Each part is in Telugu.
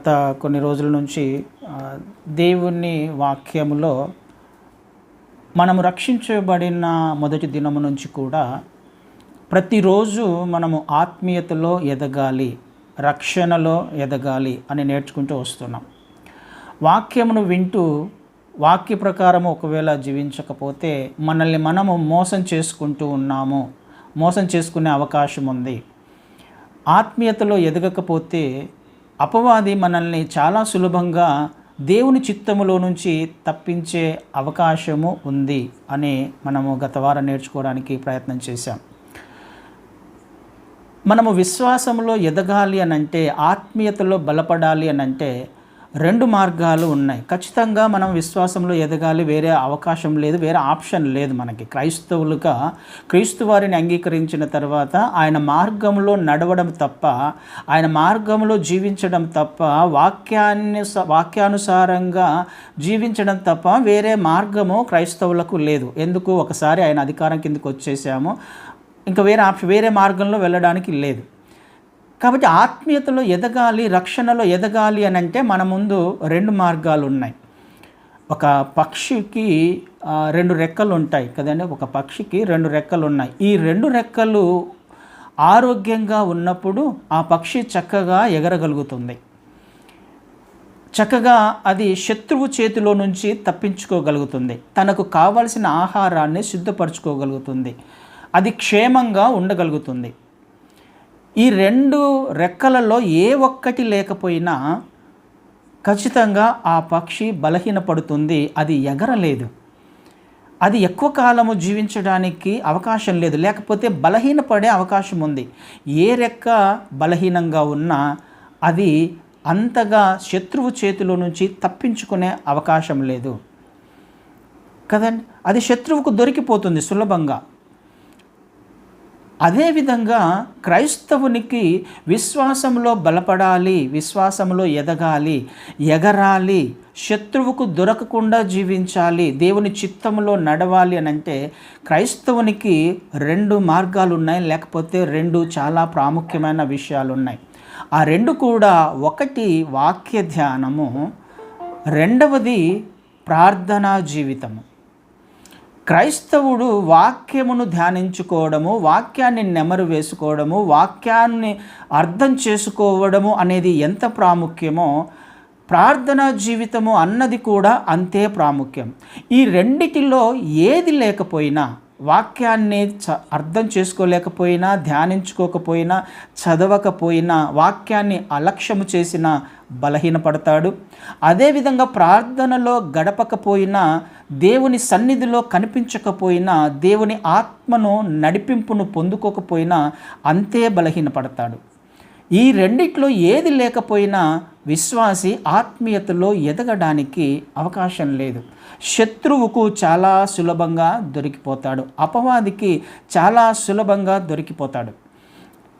గత కొన్ని రోజుల నుంచి దేవుని వాక్యములో మనము రక్షించబడిన మొదటి దినము నుంచి కూడా ప్రతిరోజు మనము ఆత్మీయతలో ఎదగాలి రక్షణలో ఎదగాలి అని నేర్చుకుంటూ వస్తున్నాం. వాక్యమును వింటూ వాక్య ప్రకారం ఒకవేళ జీవించకపోతే మనల్ని మనము మోసం చేసుకుంటూ ఉన్నాము మోసం చేసుకునే అవకాశం ఉంది ఆత్మీయతలో ఎదగకపోతే అపవాది మనల్ని చాలా సులభంగా దేవుని చిత్తములో నుంచి తప్పించే అవకాశము ఉంది అని మనము గత వారం నేర్చుకోవడానికి ప్రయత్నం చేశాం. మనము విశ్వాసంలో ఎదగాలి అనంటే ఆత్మీయతలో బలపడాలి అనంటే రెండు మార్గాలు ఉన్నాయి. ఖచ్చితంగా మనం విశ్వాసంలో ఎదగాలి. వేరే అవకాశం లేదు. వేరే ఆప్షన్ లేదు మనకి. క్రైస్తవులుగా క్రీస్తు వారిని అంగీకరించిన తర్వాత ఆయన మార్గంలో నడవడం తప్ప ఆయన మార్గంలో జీవించడం తప్ప వాక్యాన్ని వాక్యానుసారంగా జీవించడం తప్ప వేరే మార్గము క్రైస్తవులకు లేదు. ఎందుకు? ఒకసారి ఆయన అధికారం కిందకు వచ్చేసాము. ఇంకా వేరే ఆప్షన్ వేరే మార్గంలో వెళ్ళడానికి లేదు. కాబట్టి ఆత్మీయతలో ఎదగాలి రక్షణలో ఎదగాలి అని అంటే మన ముందు రెండు మార్గాలు ఉన్నాయి. ఒక పక్షికి రెండు రెక్కలు ఉంటాయి కదండి. ఒక పక్షికి రెండు రెక్కలు ఉన్నాయి. ఈ రెండు రెక్కలు ఆరోగ్యంగా ఉన్నప్పుడు ఆ పక్షి చక్కగా ఎగరగలుగుతుంది. చక్కగా అది శత్రువు చేతిలో నుంచి తప్పించుకోగలుగుతుంది. తనకు కావలసిన ఆహారాన్ని సిద్ధపరచుకోగలుగుతుంది. అది క్షేమంగా ఉండగలుగుతుంది. ఈ రెండు రెక్కలలో ఏ ఒక్కటి లేకపోయినా ఖచ్చితంగా ఆ పక్షి బలహీనపడుతుంది. అది ఎగరలేదు. అది ఎక్కువ కాలము జీవించడానికి అవకాశం లేదు. లేకపోతే బలహీనపడే అవకాశం ఉంది. ఏ రెక్క బలహీనంగా ఉన్నా అది అంతగా శత్రువు చేతిలో నుంచి తప్పించుకునే అవకాశం లేదు. కదండి? అది శత్రువుకు దొరికిపోతుంది సులభంగా. అదేవిధంగా క్రైస్తవునికి విశ్వాసంలో బలపడాలి విశ్వాసంలో ఎదగాలి ఎగరాలి శత్రువుకు దొరకకుండా జీవించాలి దేవుని చిత్తంలో నడవాలి అని అంటే క్రైస్తవునికి రెండు మార్గాలు ఉన్నాయి లేకపోతే రెండు చాలా ప్రాముఖ్యమైన విషయాలు ఉన్నాయి ఆ రెండు కూడా ఒకటి వాక్య ధ్యానము రెండవది ప్రార్థనా జీవితము. క్రైస్తవుడు వాక్యమును ధ్యానించుకోవడము వాక్యాన్ని నెమరు వేసుకోవడము వాక్యాన్ని అర్థం చేసుకోవడము అనేది ఎంత ప్రాముఖ్యమో ప్రార్థనా జీవితము అన్నది కూడా అంతే ప్రాముఖ్యం. ఈ రెండిటిలో ఏది లేకపోయినా వాక్యాన్ని చ అర్థం చేసుకోలేకపోయినా ధ్యానించుకోకపోయినా చదవకపోయినా వాక్యాన్ని అలక్ష్యము చేసిన బలహీనపడతాడు. అదేవిధంగా ప్రార్థనలో గడపకపోయినా దేవుని సన్నిధిలో కనిపించకపోయినా దేవుని ఆత్మను నడిపింపును పొందుకోకపోయినా అంతే బలహీనపడతాడు. ఈ రెండిట్లో ఏది లేకపోయినా విశ్వాసి ఆత్మీయతలో ఎదగడానికి అవకాశం లేదు. శత్రువుకు చాలా సులభంగా దొరికిపోతాడు. అపవాదికి చాలా సులభంగా దొరికిపోతాడు.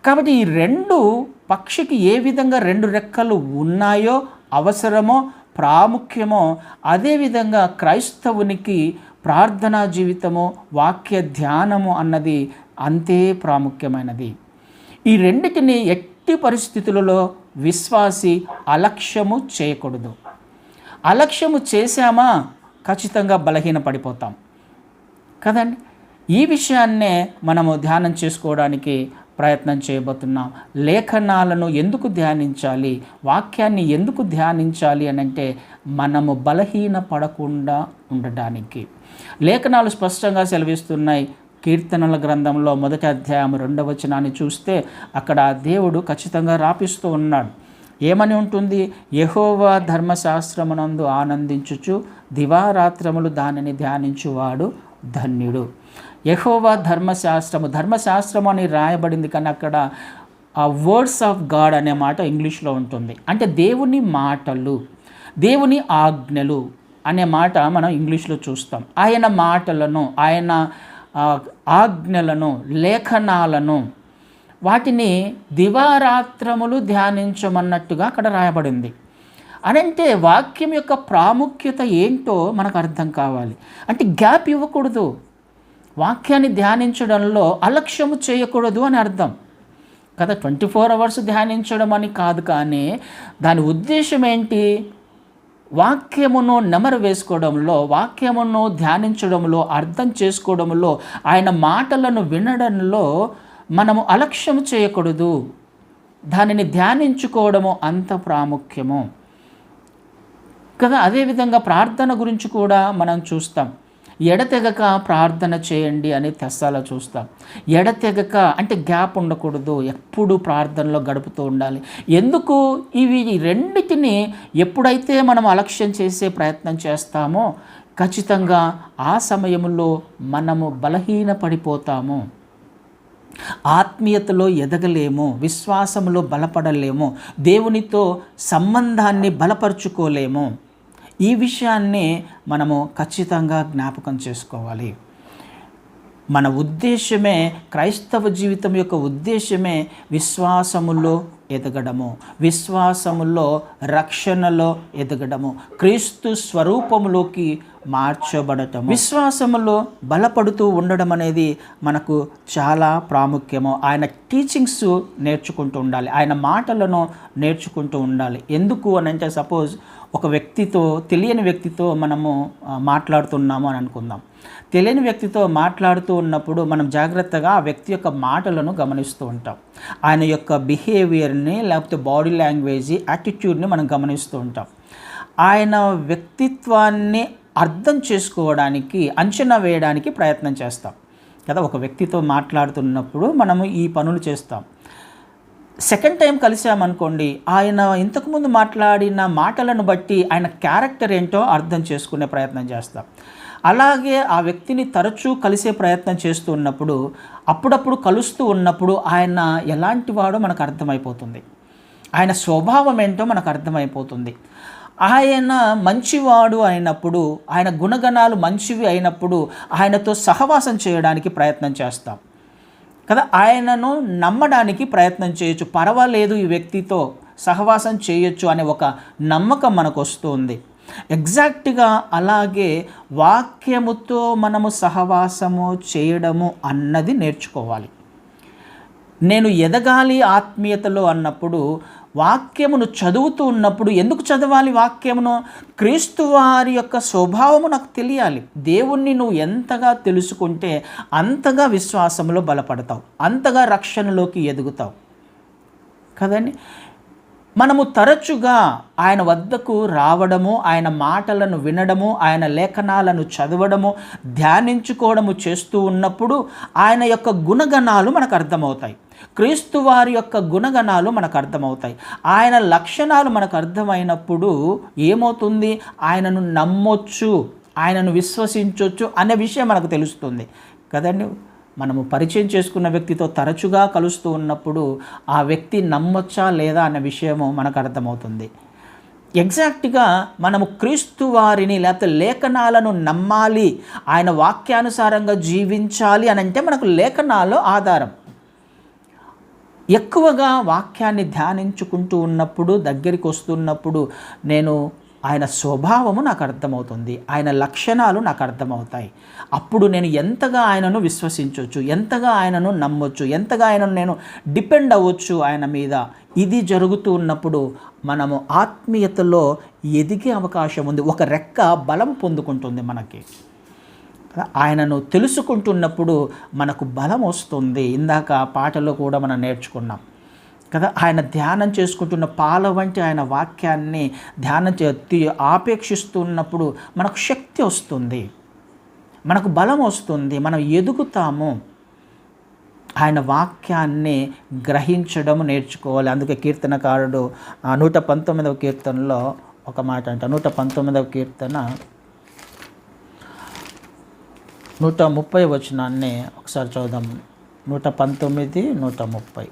కాబట్టి ఈ రెండు పక్షికి ఏ విధంగా రెండు రెక్కలు ఉన్నాయో అవసరమో ప్రాముఖ్యమో అదేవిధంగా క్రైస్తవునికి ప్రార్థనా జీవితము వాక్య ధ్యానము అన్నది అంతే ప్రాముఖ్యమైనది. ఈ రెండిటిని ఎట్టి పరిస్థితులలో విశ్వాసి అలక్ష్యము చేయకూడదు. అలక్ష్యము చేశామా ఖచ్చితంగా బలహీన పడిపోతాం కదండి? ఈ విషయాన్నే మనము ధ్యానం చేసుకోవడానికి ప్రయత్నం చేయబోతున్నాం. లేఖనాలను ఎందుకు ధ్యానించాలి? వాక్యాన్ని ఎందుకు ధ్యానించాలి అని అంటే మనము బలహీన పడకుండా ఉండడానికి లేఖనాలు స్పష్టంగా సెలవిస్తున్నాయి. కీర్తనల గ్రంథంలో మొదటి అధ్యాయం రెండవ వచనాన్ని చూస్తే అక్కడ దేవుడు ఖచ్చితంగా రాపిస్తూ ఉన్నాడు. ఏమని ఉంటుంది? యహోవా ధర్మశాస్త్రమునందు ఆనందించుచు దివారాత్రములు దానిని ధ్యానించువాడు ధన్యుడు. యహోవా ధర్మశాస్త్రము ధర్మశాస్త్రము అని రాయబడింది కానీ అక్కడ ఆ వర్డ్స్ ఆఫ్ గాడ్ అనే మాట ఇంగ్లీష్లో ఉంటుంది. అంటే దేవుని మాటలు దేవుని ఆజ్ఞలు అనే మాట మనం ఇంగ్లీష్లో చూస్తాం. ఆయన మాటలను ఆయన ఆజ్ఞలను లేఖనాలను వాటిని దివారాత్రములు ధ్యానించమన్నట్టుగా అక్కడ రాయబడింది. అనంటే వాక్యం యొక్క ప్రాముఖ్యత ఏంటో మనకు అర్థం కావాలి. అంటే గ్యాప్ ఇవ్వకూడదు. వాక్యాన్ని ధ్యానించడంలో అలక్ష్యము చేయకూడదు అని అర్థం. కదా ట్వంటీ ఫోర్ అవర్స్ ధ్యానించడం అని కాదు కానీ దాని ఉద్దేశం ఏంటి? వాక్యమును నెమరు వేసుకోవడంలో వాక్యమును ధ్యానించడంలో అర్థం చేసుకోవడంలో ఆయన మాటలను వినడంలో మనము అలక్ష్యం చేయకూడదు. దానిని ధ్యానించుకోవడము అంత ప్రాముఖ్యము. కదా అదేవిధంగా ప్రార్థన గురించి కూడా మనం చూస్తాం. ఎడతెగక ప్రార్థన చేయండి అని తెస్సాలో చూస్తాం. ఎడతెగక అంటే గ్యాప్ ఉండకూడదు. ఎప్పుడు ప్రార్థనలో గడుపుతూ ఉండాలి. ఎందుకు? ఇవి రెండిటిని ఎప్పుడైతే మనం అలక్ష్యం చేసే ప్రయత్నం చేస్తామో ఖచ్చితంగా ఆ సమయంలో మనము బలహీన పడిపోతాము ఆత్మీయతలో ఎదగలేము. విశ్వాసంలో బలపడలేము. దేవునితో సంబంధాన్ని బలపరుచుకోలేము. ఈ విషయాన్ని మనము ఖచ్చితంగా జ్ఞాపకం చేసుకోవాలి. మన ఉద్దేశమే క్రైస్తవ జీవితం యొక్క ఉద్దేశమే విశ్వాసములో ఎదగడము విశ్వాసములో రక్షణలో ఎదగడము క్రీస్తు స్వరూపములోకి మార్చబడటం విశ్వాసములో బలపడుతూ ఉండడం అనేది మనకు చాలా ప్రాముఖ్యము. ఆయన టీచింగ్స్ నేర్చుకుంటూ ఉండాలి. ఆయన మాటలను నేర్చుకుంటూ ఉండాలి. ఎందుకు అని అంటే సపోజ్ ఒక వ్యక్తితో తెలియని వ్యక్తితో మనము మాట్లాడుతున్నాము అని అనుకుందాం. తెలియని వ్యక్తితో మాట్లాడుతూ ఉన్నప్పుడు మనం జాగ్రత్తగా ఆ వ్యక్తి యొక్క మాటలను గమనిస్తూ ఉంటాం. ఆయన యొక్క బిహేవియర్ని లేకపోతే బాడీ లాంగ్వేజ్ యాటిట్యూడ్ని మనం గమనిస్తూ ఉంటాం. ఆయన వ్యక్తిత్వాన్ని అర్థం చేసుకోవడానికి అంచనా వేయడానికి ప్రయత్నం చేస్తాం. కదా ఒక వ్యక్తితో మాట్లాడుతున్నప్పుడు మనము ఈ పనులు చేస్తాం. సెకండ్ టైం కలిసామనుకోండి ఆయన ఇంతకుముందు మాట్లాడిన మాటలను బట్టి ఆయన క్యారెక్టర్ ఏంటో అర్థం చేసుకునే ప్రయత్నం చేస్తాం. అలాగే ఆ వ్యక్తిని తరచూ కలిసే ప్రయత్నం చేస్తూ ఉన్నప్పుడు అప్పుడప్పుడు కలుస్తూ ఉన్నప్పుడు ఆయన ఎలాంటి వాడో మనకు అర్థమైపోతుంది. ఆయన స్వభావం ఏంటో మనకు అర్థమైపోతుంది. ఆయన మంచివాడు అయినప్పుడు ఆయన గుణగణాలు మంచివి అయినప్పుడు ఆయనతో సహవాసం చేయడానికి ప్రయత్నం చేస్తాం. కదా ఆయనను నమ్మడానికి ప్రయత్నం చేయొచ్చు. పర్వాలేదు ఈ వ్యక్తితో సహవాసం చేయొచ్చు అనే ఒక నమ్మకం మనకు వస్తుంది ఎగ్జాక్ట్గా అలాగే వాక్యముతో మనము సహవాసము చేయడము అన్నది నేర్చుకోవాలి. నేను ఎదగాలి ఆత్మీయతలో అన్నప్పుడు వాక్యమును చదువుతూ ఉన్నప్పుడు ఎందుకు చదవాలి వాక్యమును? క్రీస్తు వారి యొక్క స్వభావము నాకు తెలియాలి. దేవుణ్ణి నువ్వు ఎంతగా తెలుసుకుంటే అంతగా విశ్వాసంలో బలపడతావు. అంతగా రక్షణలోకి ఎదుగుతావు. కదండి? మనము తరచుగా ఆయన వద్దకు రావడము ఆయన మాటలను వినడము ఆయన లేఖనాలను చదవడము ధ్యానించుకోవడము చేస్తూ ఉన్నప్పుడు ఆయన యొక్క గుణగణాలు మనకు అర్థమవుతాయి. క్రీస్తు వారి యొక్క గుణగణాలు మనకు అర్థమవుతాయి. ఆయన లక్షణాలు మనకు అర్థమైనప్పుడు ఏమవుతుంది? ఆయనను నమ్మొచ్చు ఆయనను విశ్వసించవచ్చు అనే విషయం మనకు తెలుస్తుంది. కదండి? మనము పరిచయం చేసుకున్న వ్యక్తితో తరచుగా కలుస్తూ ఉన్నప్పుడు ఆ వ్యక్తి నమ్మొచ్చా లేదా అనే విషయము మనకు అర్థమవుతుంది. ఎగ్జాక్ట్గా మనము క్రీస్తు వారిని లేకపోతే లేఖనాలను నమ్మాలి ఆయన వాక్యానుసారంగా జీవించాలి అని అంటే మనకు లేఖనాలు ఆధారం. ఎక్కువగా వాక్యాన్ని ధ్యానించుకుంటూ ఉన్నప్పుడు దగ్గరికి వస్తున్నప్పుడు నేను ఆయన స్వభావము నాకు అర్థమవుతుంది. ఆయన లక్షణాలు నాకు అర్థమవుతాయి. అప్పుడు నేను ఎంతగా ఆయనను విశ్వసించవచ్చు ఎంతగా ఆయనను నమ్మొచ్చు ఎంతగా ఆయనను నేను డిపెండ్ అవ్వచ్చు ఆయన మీద. ఇది జరుగుతూ ఉన్నప్పుడు మనము ఆత్మీయతలో ఎదిగే అవకాశం ఉంది. ఒక రెక్క బలం పొందుకుంటుంది మనకి. ఆయనను తెలుసుకుంటున్నప్పుడు మనకు బలం వస్తుంది. ఇందాక పాటలో కూడా మనం నేర్చుకున్నాం కదా ఆయన ధ్యానం చేసుకుంటున్న పాల వంటి ఆయన వాక్యాన్ని ధ్యానం చే ఆపేక్షిస్తున్నప్పుడు మనకు శక్తి వస్తుంది. మనకు బలం వస్తుంది. మనం ఎదుగుతాము. ఆయన వాక్యాన్ని గ్రహించడం నేర్చుకోవాలి. అందుకే కీర్తనకారుడు నూట పంతొమ్మిదవ కీర్తనలో ఒక మాట అంట నూట పంతొమ్మిదవ కీర్తన నూట ముప్పై వచనాన్ని ఒకసారి చూద్దాం నూట పంతొమ్మిది నూట ముప్పై.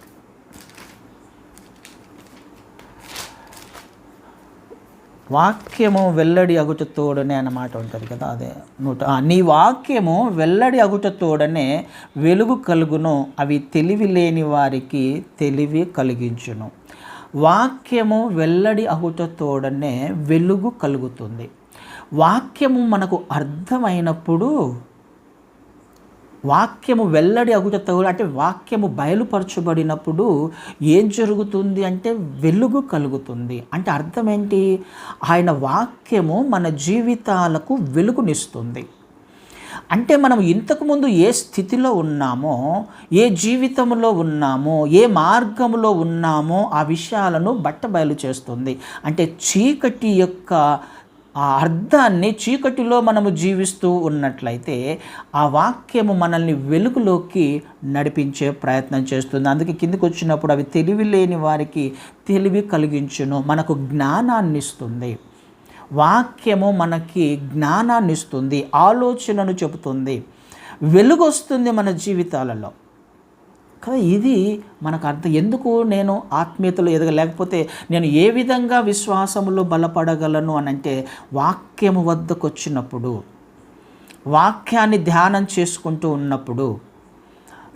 వాక్యము వెల్లడి అగుట తోడనే అన్నమాట ఉంటుంది కదా అదే నూట నీ వాక్యము వెల్లడి అగుట తోడనే వెలుగు కలుగును అవి తెలివి లేని వారికి తెలివి కలిగించును. వాక్యము వెల్లడి అగుట తోడనే వెలుగు కలుగుతుంది. వాక్యము మనకు అర్థమైనప్పుడు వాక్యము వెల్లడి అగుట అంటే వాక్యము బయలుపరచబడినప్పుడు ఏం జరుగుతుంది అంటే వెలుగు కలుగుతుంది. అంటే అర్థం ఏంటి ఆయన వాక్యము మన జీవితాలకు వెలుగునిస్తుంది. అంటే మనం ఇంతకుముందు ఏ స్థితిలో ఉన్నామో ఏ జీవితంలో ఉన్నామో ఏ మార్గంలో ఉన్నామో ఆ విషయాలను బట్టబయలు చేస్తుంది. అంటే చీకటి యొక్క ఆ అర్థాన్ని చీకటిలో మనము జీవిస్తూ ఉన్నట్లయితే ఆ వాక్యము మనల్ని వెలుగులోకి నడిపించే ప్రయత్నం చేస్తుంది. అందుకే కిందికి వచ్చినప్పుడు అవి తెలివి లేని వారికి తెలివి కలిగించును మనకు జ్ఞానాన్ని ఇస్తుంది. వాక్యము మనకి జ్ఞానాన్ని ఇస్తుంది ఆలోచనను చెబుతుంది. వెలుగు వస్తుంది మన జీవితాలలో. కదా ఇది మనకు అర్థం. ఎందుకు నేను ఆత్మీయతలో ఎదగలేకపోతే నేను ఏ విధంగా విశ్వాసములో బలపడగలను అని అంటే వాక్యము వద్దకు వచ్చినప్పుడు వాక్యాన్ని ధ్యానం చేసుకుంటూ ఉన్నప్పుడు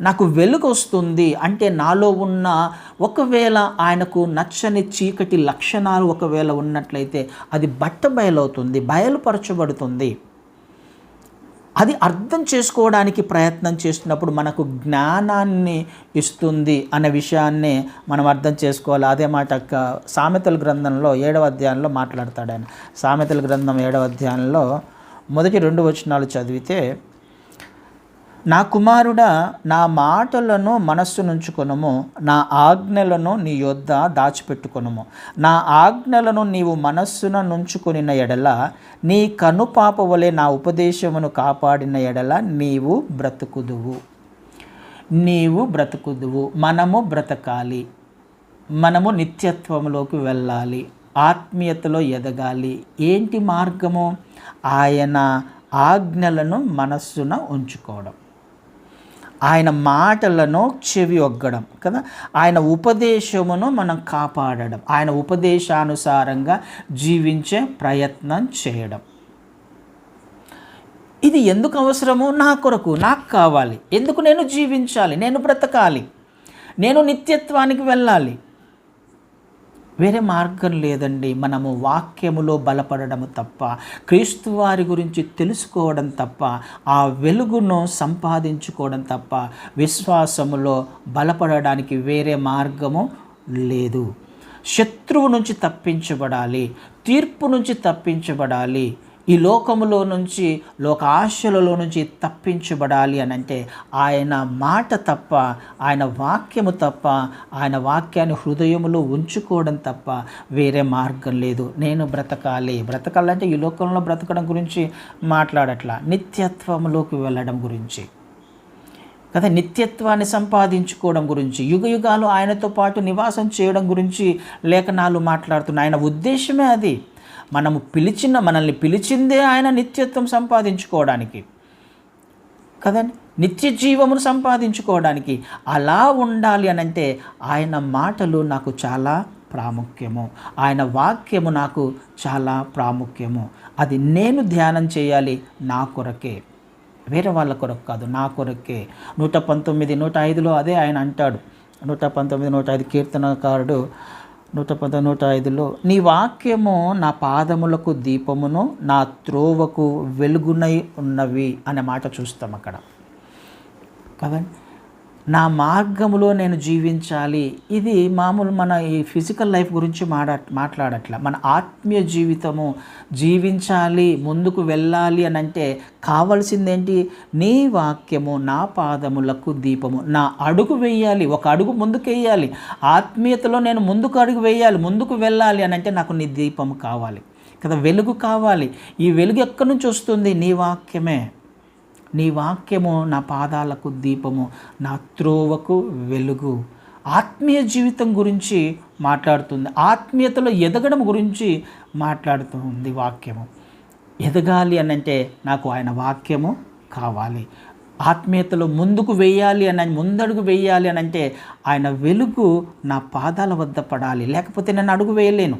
నాకు వెలుగు వస్తుంది అంటే నాలో ఉన్న ఒకవేళ ఆయనకు నచ్చని చీకటి లక్షణాలు ఒకవేళ ఉన్నట్లయితే అది బట్ట బయలవుతుంది బయలుపరచబడుతుంది. అది అర్థం చేసుకోవడానికి ప్రయత్నం చేస్తున్నప్పుడు మనకు జ్ఞానాన్ని ఇస్తుంది అనే విషయాన్ని మనం అర్థం చేసుకోవాలి. అదే మాట సామెతల గ్రంథంలో ఏడవ అధ్యాయంలో మాట్లాడతాడు ఆయన. సామెతల గ్రంథం ఏడవ అధ్యాయంలో మొదటి రెండు వచనాలు చదివితే నా కుమారుడా నా మాటలను మనస్సు నుంచుకొనము నా ఆజ్ఞలను నీ యొద్ద దాచిపెట్టుకొనము. నా ఆజ్ఞలను నీవు మనస్సున నుంచుకొనిన ఎడల నీ కనుపాప వలె నా ఉపదేశమును కాపాడిన ఎడల నీవు బ్రతుకుదువు. నీవు బ్రతుకుదువు. మనము బ్రతకాలి. మనము నిత్యత్వంలోకి వెళ్ళాలి. ఆత్మీయతలో ఎదగాలి. ఏంటి మార్గము? ఆయన ఆజ్ఞలను మనస్సున ఉంచుకోవడం. ఆయన మాటలను చెవి ఒగ్గడం కదా? ఆయన ఉపదేశమును మనం కాపాడడం ఆయన ఉపదేశానుసారంగా జీవించే ప్రయత్నం చేయడం. ఇది ఎందుకు అవసరము? నా కొరకు నాకు కావాలి. ఎందుకు నేను జీవించాలి? నేను బ్రతకాలి. నేను నిత్యత్వానికి వెళ్ళాలి. వేరే మార్గం లేదండి. మనము వాక్యములో బలపడడం తప్ప క్రీస్తు వారి గురించి తెలుసుకోవడం తప్ప ఆ వెలుగును సంపాదించుకోవడం తప్ప విశ్వాసములో బలపడడానికి వేరే మార్గము లేదు. శత్రువు నుంచి తప్పించబడాలి తీర్పు నుంచి తప్పించబడాలి ఈ లోకములో నుంచి లోకాశలలో నుంచి తప్పించబడాలి అని అంటే ఆయన మాట తప్ప ఆయన వాక్యము తప్ప ఆయన వాక్యాన్ని హృదయములో ఉంచుకోవడం తప్ప వేరే మార్గం లేదు. నేను బ్రతకాలి. బ్రతకాలంటే ఈ లోకంలో బ్రతకడం గురించి మాట్లాడట్లా. నిత్యత్వంలోకి వెళ్ళడం గురించి. కదా నిత్యత్వాన్ని సంపాదించుకోవడం గురించి యుగ యుగాలు ఆయనతో పాటు నివాసం చేయడం గురించి లేఖనాలు మాట్లాడుతున్నాయి. ఆయన ఉద్దేశమే అది. మనము పిలిచిన మనల్ని పిలిచిందే ఆయన నిత్యత్వం సంపాదించుకోవడానికి. కదండి? నిత్య జీవమును సంపాదించుకోవడానికి అలా ఉండాలి అని అంటే ఆయన మాటలు నాకు చాలా ప్రాముఖ్యము. ఆయన వాక్యము నాకు చాలా ప్రాముఖ్యము. అది నేను ధ్యానం చేయాలి నా కొరకే. వేరే వాళ్ళ కొరకు కాదు నా కొరకే. నూట పంతొమ్మిది నూట ఐదులో అదే ఆయన అంటాడు. నూట పంతొమ్మిది నూట ఐదు కీర్తనకారుడు నూట పద నూట ఐదులో నీ వాక్యము నా పాదములకు దీపమును నా త్రోవకు వెలుగునై ఉన్నవి అనే మాట చూస్తాం అక్కడ. కదండి? నా మార్గములో నేను జీవించాలి. ఇది మామూలు మన ఈ ఫిజికల్ లైఫ్ గురించి మాడా మాట్లాడట్ల. మన ఆత్మీయ జీవితము జీవించాలి ముందుకు వెళ్ళాలి అని అంటే కావలసిందేంటి? నీ వాక్యము నా పాదములకు దీపము. నా అడుగు వేయాలి ఒక అడుగు ముందుకు ఆత్మీయతలో నేను ముందుకు అడుగు వేయాలి ముందుకు వెళ్ళాలి అని అంటే నాకు నీ దీపము కావాలి. కదా వెలుగు కావాలి. ఈ వెలుగు ఎక్కడి నుంచి వస్తుంది? నీ వాక్యమే. నీ వాక్యము నా పాదాలకు దీపము నా త్రోవకు వెలుగు. ఆత్మీయ జీవితం గురించి మాట్లాడుతుంది. ఆత్మీయతలో ఎదగడం గురించి మాట్లాడుతుంది వాక్యము. ఎదగాలి అని అంటే నాకు ఆయన వాక్యము కావాలి. ఆత్మీయతలో ముందుకు వేయాలి అని ముందడుగు వేయాలి అని అంటే ఆయన వెలుగు నా పాదాల వద్ద పడాలి. లేకపోతే నేను అడుగు వేయలేను.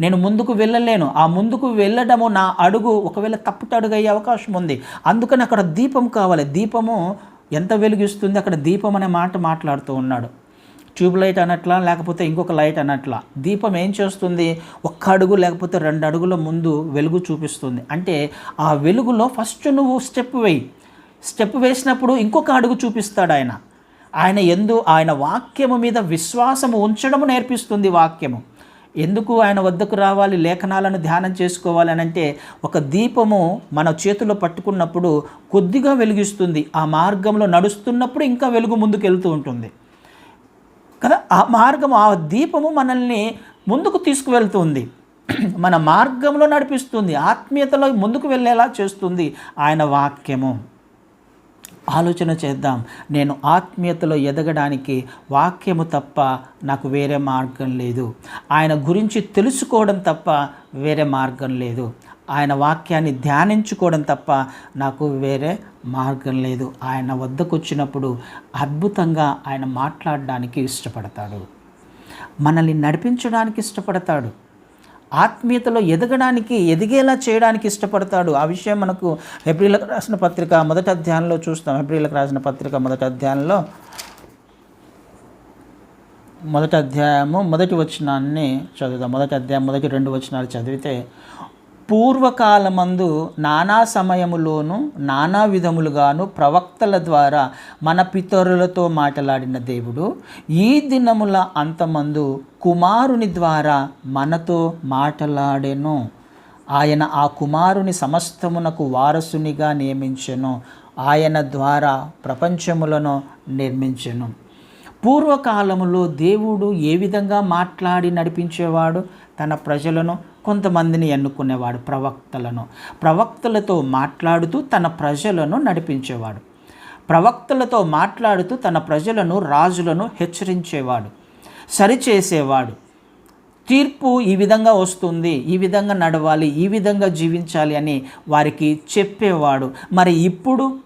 నేను ముందుకు వెళ్ళలేను. ఆ ముందుకు వెళ్ళడము నా అడుగు ఒకవేళ తప్పుట అడుగు అయ్యే అవకాశం ఉంది. అందుకని అక్కడ దీపం కావాలి. దీపము ఎంత వెలుగిస్తుంది? అక్కడ దీపం అనే మాట మాట్లాడుతూ ఉన్నాడు. ట్యూబ్ లైట్ అనట్లా లేకపోతే ఇంకొక లైట్ అనట్లా దీపం ఏం చేస్తుంది? ఒక్క అడుగు లేకపోతే రెండు అడుగుల ముందు వెలుగు చూపిస్తుంది. అంటే ఆ వెలుగులో ఫస్ట్ నువ్వు స్టెప్ వేయి. స్టెప్ వేసినప్పుడు ఇంకొక అడుగు చూపిస్తాడు ఆయన. ఆయన ఎందు ఆయన వాక్యము మీద విశ్వాసము ఉంచడము నేర్పిస్తుంది వాక్యము. ఎందుకు ఆయన వద్దకు రావాలి? లేఖనాలను ధ్యానం చేసుకోవాలి అని అంటే ఒక దీపము మన చేతిలో పట్టుకున్నప్పుడు కొద్దిగా వెలిగిస్తుంది. ఆ మార్గంలో నడుస్తున్నప్పుడు ఇంకా వెలుగు ముందుకు వెళ్తూ ఉంటుంది. కదా? ఆ మార్గం ఆ దీపము మనల్ని ముందుకు తీసుకువెళ్తుంది. మన మార్గంలో నడిపిస్తుంది. ఆత్మీయతలో ముందుకు వెళ్ళేలా చేస్తుంది ఆయన వాక్యము. ఆలోచన చేద్దాం. నేను ఆత్మీయతలో ఎదగడానికి వాక్యము తప్ప నాకు వేరే మార్గం లేదు. ఆయన గురించి తెలుసుకోవడం తప్ప వేరే మార్గం లేదు. ఆయన వాక్యాన్ని ధ్యానించుకోవడం తప్ప నాకు వేరే మార్గం లేదు. ఆయన వద్దకు వచ్చినప్పుడు అద్భుతంగా ఆయన మాట్లాడడానికి ఇష్టపడతాడు. మనల్ని నడిపించడానికి ఇష్టపడతాడు. ఆత్మీయతలో ఎదగడానికి ఎదిగేలా చేయడానికి ఇష్టపడతాడు. ఆ విషయం మనకు ఏప్రిల్కి రాసిన పత్రిక మొదటి అధ్యాయంలో చూస్తాం. ఏప్రిల్కి రాసిన పత్రిక మొదటి అధ్యాయంలో మొదటి అధ్యాయము మొదటి వచనాన్ని చదువుదాం. మొదటి అధ్యాయం మొదటి రెండు వచనాలు చదివితే పూర్వకాలమందు నానా సమయములోను నానా విధములుగాను ప్రవక్తల ద్వారా మన పితరులతో మాట్లాడిన దేవుడు ఈ దినముల అంతమందు కుమారుని ద్వారా మనతో మాట్లాడెను. ఆయన ఆ కుమారుని సమస్తమునకు వారసునిగా నియమించెను. ఆయన ద్వారా ప్రపంచములను నిర్మించెను. పూర్వకాలములో దేవుడు ఏ విధంగా మాట్లాడి నడిపించేవాడు? తన ప్రజలను కొంతమందిని ఎన్నుకునేవాడు ప్రవక్తలను. ప్రవక్తలతో మాట్లాడుతూ తన ప్రజలను నడిపించేవాడు. ప్రవక్తలతో మాట్లాడుతూ తన ప్రజలను రాజులను హెచ్చరించేవాడు. సరిచేసేవాడు. తీర్పు ఈ విధంగా వస్తుంది ఈ విధంగా నడవాలి ఈ విధంగా జీవించాలి అని వారికి చెప్పేవాడు. మరి ఇప్పుడు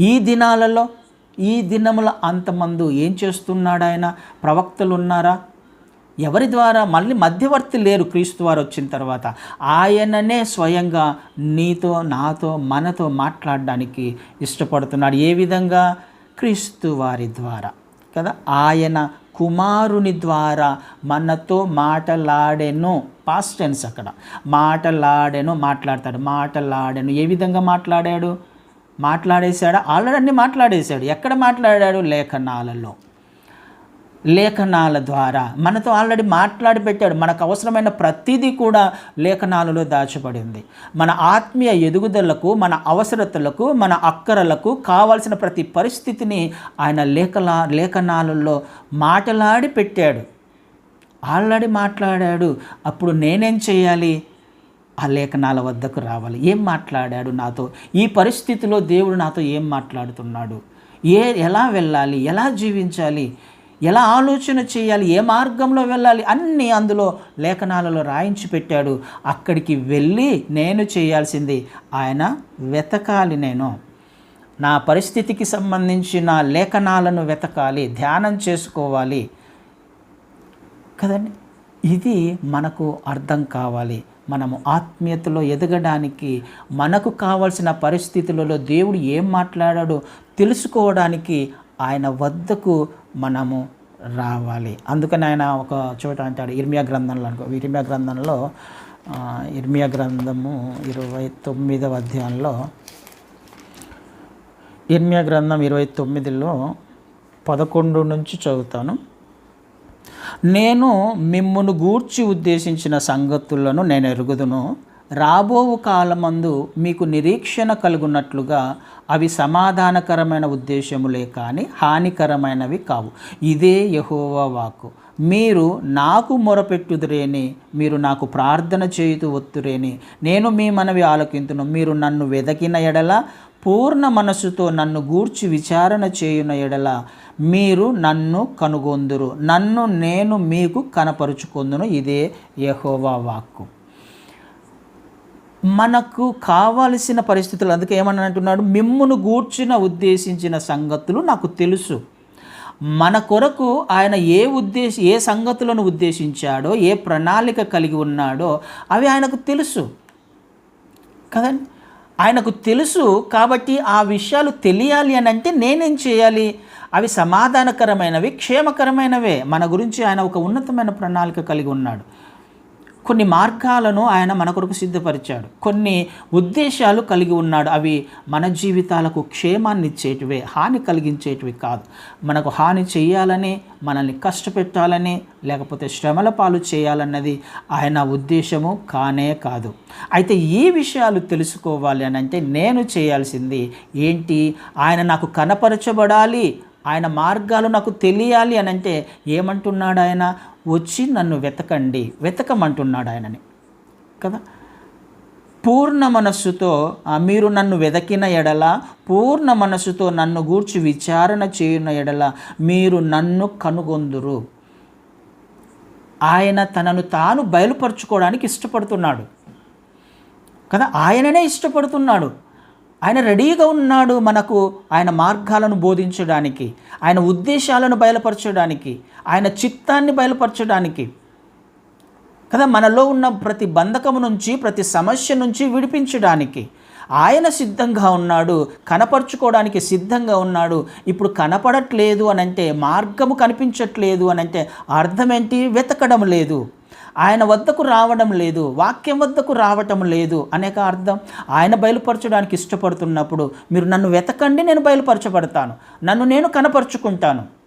ఈ దినాలలో ఈ దినముల అంతమందు ఏం చేస్తున్నాడు ఆయన ప్రవక్తలు ఉన్నారా ఎవరి ద్వారా? మళ్ళీ మధ్యవర్తి లేరు క్రీస్తు వారు వచ్చిన తర్వాత. ఆయననే స్వయంగా నీతో నాతో మనతో మాట్లాడడానికి ఇష్టపడుతున్నాడు. ఏ విధంగా? క్రీస్తు వారి ద్వారా. కదా? ఆయన కుమారుని ద్వారా మనతో మాటలాడెను. పాస్ట్ టెన్స్ అక్కడ. మాటలాడెను మాట్లాడతాడు. మాటలాడెను. ఏ విధంగా మాట్లాడాడు? మాట్లాడేశాడు? ఆల్రెడీ అన్ని మాట్లాడేశాడు. ఎక్కడ మాట్లాడాడు? లేఖనాలలో. లేఖనాల ద్వారా. మనతో ఆల్రెడీ మాట్లాడి పెట్టాడు. మనకు అవసరమైన ప్రతిదీ కూడా లేఖనాలలో దాచబడింది. మన ఆత్మీయ ఎదుగుదలకు మన అవసరతలకు మన అక్కరలకు కావాల్సిన ప్రతి పరిస్థితిని ఆయన లేఖలా లేఖనాలలో మాటలాడి పెట్టాడు. ఆల్రెడీ మాట్లాడాడు. అప్పుడు నేనేం చేయాలి? ఆ లేఖనాల వద్దకు రావాలి. ఏం మాట్లాడాడు నాతో? ఈ పరిస్థితిలో దేవుడు నాతో ఏం మాట్లాడుతున్నాడు? ఏ ఎలా వెళ్ళాలి? ఎలా జీవించాలి? ఎలా ఆలోచన చేయాలి ఏ మార్గంలో వెళ్ళాలి అన్నీ అందులో లేఖనాలలో రాయించి పెట్టాడు. అక్కడికి వెళ్ళి నేను చేయాల్సింది ఆయన వెతకాలి నేను. నా పరిస్థితికి సంబంధించిన లేఖనాలను వెతకాలి ధ్యానం చేసుకోవాలి. కదండి? ఇది మనకు అర్థం కావాలి. మనము ఆత్మీయతలో ఎదగడానికి మనకు కావలసిన పరిస్థితులలో దేవుడు ఏం మాట్లాడాడో తెలుసుకోవడానికి ఆయన వద్దకు మనము రావాలి. అందుకని ఆయన ఒక చోట అంటాడు ఇర్మియా గ్రంథంలో అనుకో ఇర్మియా గ్రంథంలో ఇర్మియా గ్రంథము ఇరవై తొమ్మిదవ అధ్యాయంలో ఇర్మియా గ్రంథం ఇరవై తొమ్మిదిలో పదకొండు నుంచి చదువుతాను. నేను మిమ్మును గూర్చి ఉద్దేశించిన సంగతులను నేను ఎరుగుదును. రాబోవు కాలమందు మీకు నిరీక్షణ కలుగున్నట్లుగా అవి సమాధానకరమైన ఉద్దేశములే కానీ హానికరమైనవి కావు. ఇదే యహోవా వాక్కు. మీరు నాకు మొరపెట్టుదురేని మీరు నాకు ప్రార్థన చేయుతూ ఒత్తురేని నేను మీ మనవి ఆలకింతును. మీరు నన్ను వెదకిన ఎడల పూర్ణ మనస్సుతో నన్ను గూర్చి విచారణ చేయున ఎడల మీరు నన్ను కనుగొందురు. నన్ను నేను మీకు కనపరుచుకొందును. ఇదే యహోవా వాక్కు. మనకు కావలసిన పరిస్థితులు. అందుకే ఏమని అంటున్నాడు మిమ్మును గూర్చిన ఉద్దేశించిన సంగతులు నాకు తెలుసు. మన కొరకు ఆయన ఏ ఉద్దేశ ఏ సంగతులను ఉద్దేశించాడో ఏ ప్రణాళిక కలిగి ఉన్నాడో అవి ఆయనకు తెలుసు. కదండి? ఆయనకు తెలుసు కాబట్టి ఆ విషయాలు తెలియాలి అని అంటే నేనేం చేయాలి? అవి సమాధానకరమైనవి క్షేమకరమైనవే. మన గురించి ఆయన ఒక ఉన్నతమైన ప్రణాళిక కలిగి ఉన్నాడు. కొన్ని మార్గాలను ఆయన మన కొరకు సిద్ధపరిచాడు. కొన్ని ఉద్దేశాలు కలిగి ఉన్నాడు. అవి మన జీవితాలకు క్షేమాన్ని ఇచ్చేటివే హాని కలిగించేటివి కాదు. మనకు హాని చేయాలని మనల్ని కష్టపెట్టాలని లేకపోతే శ్రమల పాలు చేయాలన్నది ఆయన ఉద్దేశము కానే కాదు. అయితే ఈ విషయాలు తెలుసుకోవాలి అని అంటే నేను చేయాల్సింది ఏంటి? ఆయన నాకు కనపరచబడాలి. ఆయన మార్గాలు నాకు తెలియాలి అని అంటే ఏమంటున్నాడు ఆయన? వచ్చి నన్ను వెతకండి వెతకమంటున్నాడు ఆయనని కదా? పూర్ణ మనస్సుతో మీరు నన్ను వెదకిన ఎడల పూర్ణ మనస్సుతో నన్ను గూర్చి విచారణ చేయున ఎడల మీరు నన్ను కనుగొందురు. ఆయన తనను తాను బయలుపరుచుకోవడానికి ఇష్టపడుతున్నాడు. కదా? ఆయననే ఇష్టపడుతున్నాడు. ఆయన రెడీగా ఉన్నాడు మనకు ఆయన మార్గాలను బోధించడానికి ఆయన ఉద్దేశాలను బయలుపరచడానికి ఆయన చిత్తాన్ని బయలుపరచడానికి. కదా మనలో ఉన్న ప్రతి బంధకము నుంచి ప్రతి సమస్య నుంచి విడిపించడానికి ఆయన సిద్ధంగా ఉన్నాడు కనపరుచుకోవడానికి సిద్ధంగా ఉన్నాడు. ఇప్పుడు కనపడట్లేదు అని అంటే మార్గము కనిపించట్లేదు అని అంటే వెతకడం లేదు. ఆయన వద్దకు రావడం లేదు వాక్యం వద్దకు రావటం లేదు అనేక అర్థం. ఆయన బయలుపరచడానికి ఇష్టపడుతున్నప్పుడు మీరు నన్ను వెతకండి నేను బయలుపరచబడతాను. నన్ను నేను కనపరుచుకుంటాను.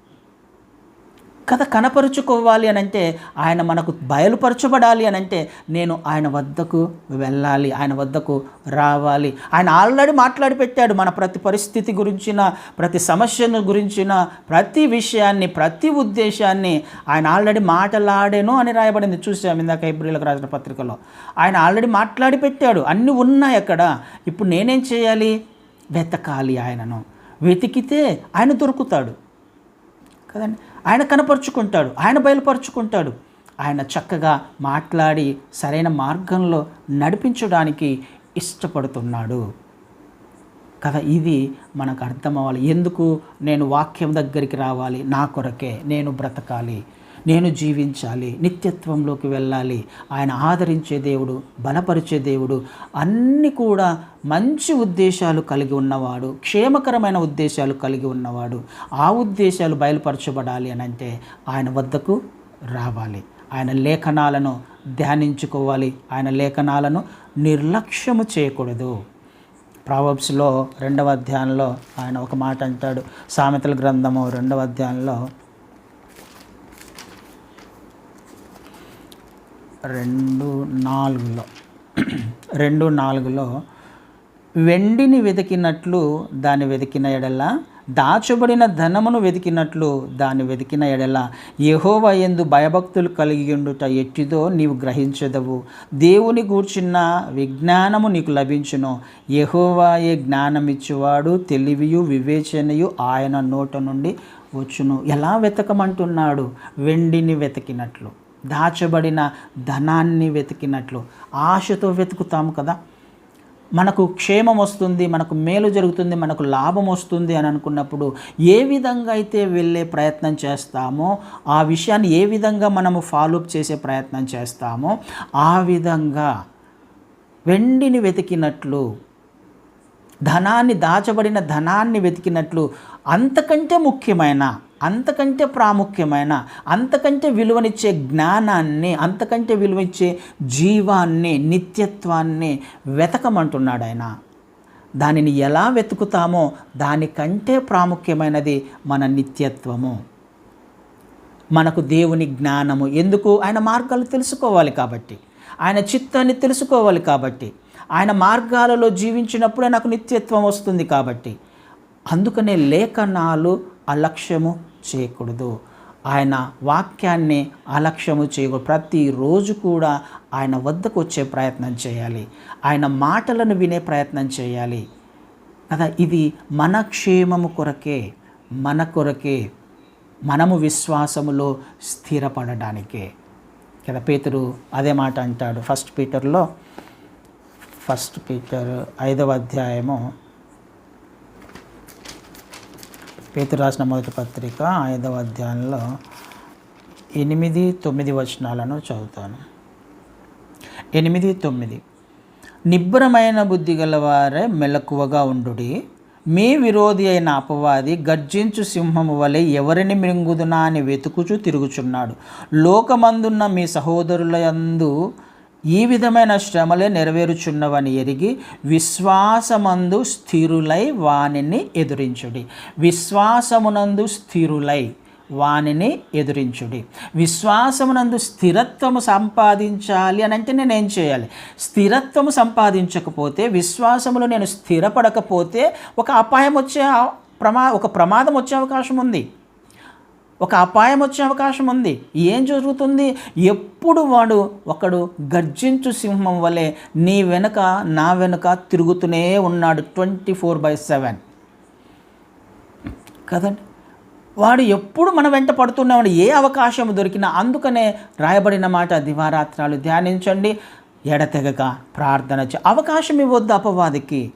కథ కనపరుచుకోవాలి అని అంటే ఆయన మనకు బయలుపరచబడాలి అని అంటే నేను ఆయన వద్దకు వెళ్ళాలి ఆయన వద్దకు రావాలి. ఆయన ఆల్రెడీ మాట్లాడి పెట్టాడు మన ప్రతి పరిస్థితి గురించిన ప్రతి సమస్యను గురించిన ప్రతి విషయాన్ని ప్రతి ఉద్దేశాన్ని. ఆయన ఆల్రెడీ మాటలాడేను అని రాయబడింది. చూసాం ఇందాక ఏప్రిల్కి రాసిన పత్రికలో. ఆయన ఆల్రెడీ మాట్లాడి పెట్టాడు. అన్నీ ఉన్నాయి అక్కడ. ఇప్పుడు నేనేం చేయాలి? వెతకాలి ఆయనను. వెతికితే ఆయన దొరుకుతాడు. కదండి? ఆయన కనపరుచుకుంటాడు ఆయన బయలుపరుచుకుంటాడు. ఆయన చక్కగా మాట్లాడి సరైన మార్గంలో నడిపించడానికి ఇష్టపడుతున్నాడు. కదా ఇది మనకు అర్థం అవ్వాలి. ఎందుకు నేను వాక్యం దగ్గరికి రావాలి? నా కొరకే నేను బ్రతకాలి. నేను జీవించాలి నిత్యత్వంలోకి వెళ్ళాలి ఆయన ఆదరించే దేవుడు బలపరిచే దేవుడు అన్నీ కూడా మంచి ఉద్దేశాలు కలిగి ఉన్నవాడు క్షేమకరమైన ఉద్దేశాలు కలిగి ఉన్నవాడు ఆ ఉద్దేశాలు బయలుపరచబడాలి అని అంటే ఆయన వద్దకు రావాలి. ఆయన లేఖనాలను ధ్యానించుకోవాలి. ఆయన లేఖనాలను నిర్లక్ష్యము చేయకూడదు. ప్రావబ్స్లో రెండవ అధ్యాయంలో ఆయన ఒక మాట అంటాడు. సామెతల గ్రంథము రెండవ అధ్యాయంలో రెండు నాలుగులో. రెండు నాలుగులో వెండిని వెతికినట్లు దాన్ని వెతికిన ఎడల దాచబడిన ధనమును వెతికినట్లు దాన్ని వెతికిన ఎడల. యహోవ ఎందు భయభక్తులు కలిగి ఉండుట ఎట్టిదో నీవు గ్రహించదవు. దేవుని గూర్చిన విజ్ఞానము నీకు లభించును. యహోవాయే జ్ఞానమిచ్చువాడు తెలివియు వివేచనయు ఆయన నోట నుండి వచ్చును. ఎలా వెతకమంటున్నాడు? వెండిని వెతికినట్లు. దాచబడిన ధనాన్ని వెతికినట్లు. ఆశతో వెతుకుతాము కదా. మనకు క్షేమం వస్తుంది మనకు మేలు జరుగుతుంది మనకు లాభం వస్తుంది అని అనుకున్నప్పుడు ఏ విధంగా అయితే వెళ్ళే ప్రయత్నం చేస్తామో ఆ విషయాన్ని ఏ విధంగా మనము ఫాలోఅప్ చేసే ప్రయత్నం చేస్తామో ఆ విధంగా వెండిని వెతికినట్లు ధనాన్ని దాచబడిన ధనాన్ని వెతికినట్లు అంతకంటే ముఖ్యమైన అంతకంటే ప్రాముఖ్యమైన అంతకంటే విలువనిచ్చే జ్ఞానాన్ని అంతకంటే విలువనిచ్చే జీవాన్ని నిత్యత్వాన్ని వెతకమంటున్నాడు ఆయన. దానిని ఎలా వెతుకుతామో దానికంటే ప్రాముఖ్యమైనది మన నిత్యత్వము. మనకు దేవుని జ్ఞానము. ఎందుకు? ఆయన మార్గాలు తెలుసుకోవాలి కాబట్టి. ఆయన చిత్తాన్ని తెలుసుకోవాలి కాబట్టి. ఆయన మార్గాలలో జీవించినప్పుడే నాకు నిత్యత్వం వస్తుంది కాబట్టి. అందుకనే లేఖనాలు అలక్ష్యము చేయకూడదు. ఆయన వాక్యాన్ని అలక్ష్యము చేయకూడదు. ప్రతిరోజు కూడా ఆయన వద్దకు వచ్చే ప్రయత్నం చేయాలి. ఆయన మాటలను వినే ప్రయత్నం చేయాలి. కదా ఇది మన క్షేమము కొరకే మన కొరకే మనము విశ్వాసములో స్థిరపడడానికే. కదా పేతురు అదే మాట అంటాడు. ఫస్ట్ పీటర్లో ఫస్ట్ పీటర్ ఐదవ అధ్యాయము పేతురు రాసిన మొదటి పత్రిక ఐదవ అధ్యాయంలో ఎనిమిది తొమ్మిది వచనాలను చదువుతాను. ఎనిమిది తొమ్మిది. నిబ్బరమైన బుద్ధి గలవారే మెలకువగా ఉండుడి. మీ విరోధి అయిన అపవాది గర్జించు సింహము వలె ఎవరిని మృంగుదునా అని వెతుకుచూ తిరుగుచున్నాడు. లోకమందున్న మీ సహోదరుల యందు ఈ విధమైన శ్రమలే నెరవేరుచున్నవని ఎరిగి విశ్వాసమందు స్థిరులై వానిని ఎదురించుడి. విశ్వాసమునందు స్థిరులై వానిని ఎదురించుడి. విశ్వాసమునందు స్థిరత్వము సంపాదించాలి అని అంటే నేను ఏం చేయాలి? స్థిరత్వము సంపాదించకపోతే విశ్వాసములో నేను స్థిరపడకపోతే ఒక అపాయం వచ్చే ప్రమా ఒక ప్రమాదం వచ్చే అవకాశం ఉంది ఒక అపాయం వచ్చే అవకాశం ఉంది. ఏం జరుగుతుంది? ఎప్పుడు వాడు ఒకడు గర్జించు సింహం వలె నీ వెనుక నా వెనుక తిరుగుతూనే ఉన్నాడు ట్వంటీ ఫోర్ బై సెవెన్. కదండి? వాడు ఎప్పుడు మన వెంట పడుతున్నాడు ఏ అవకాశం దొరికినా అందుకనే రాయబడిన మాట దివారాత్రాలు ధ్యానించండి. ఎడతెగక ప్రార్థన చే అవకాశం ఇవ్వద్దు అపవాదికి.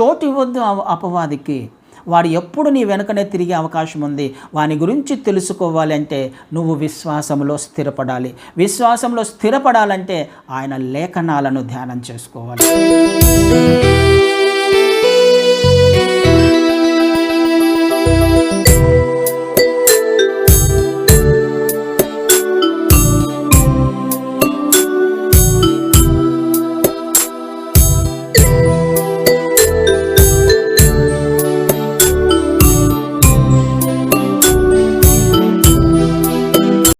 చోటు ఇవ్వద్దు అవ- అపవాదికి. వాడు ఎప్పుడు నీ వెనుకనే తిరిగే అవకాశం ఉంది. వాని గురించి తెలుసుకోవాలి అంటే నువ్వు విశ్వాసంలో స్థిరపడాలి. విశ్వాసంలో స్థిరపడాలంటే ఆయన లేఖనాలను ధ్యానం చేసుకోవాలి.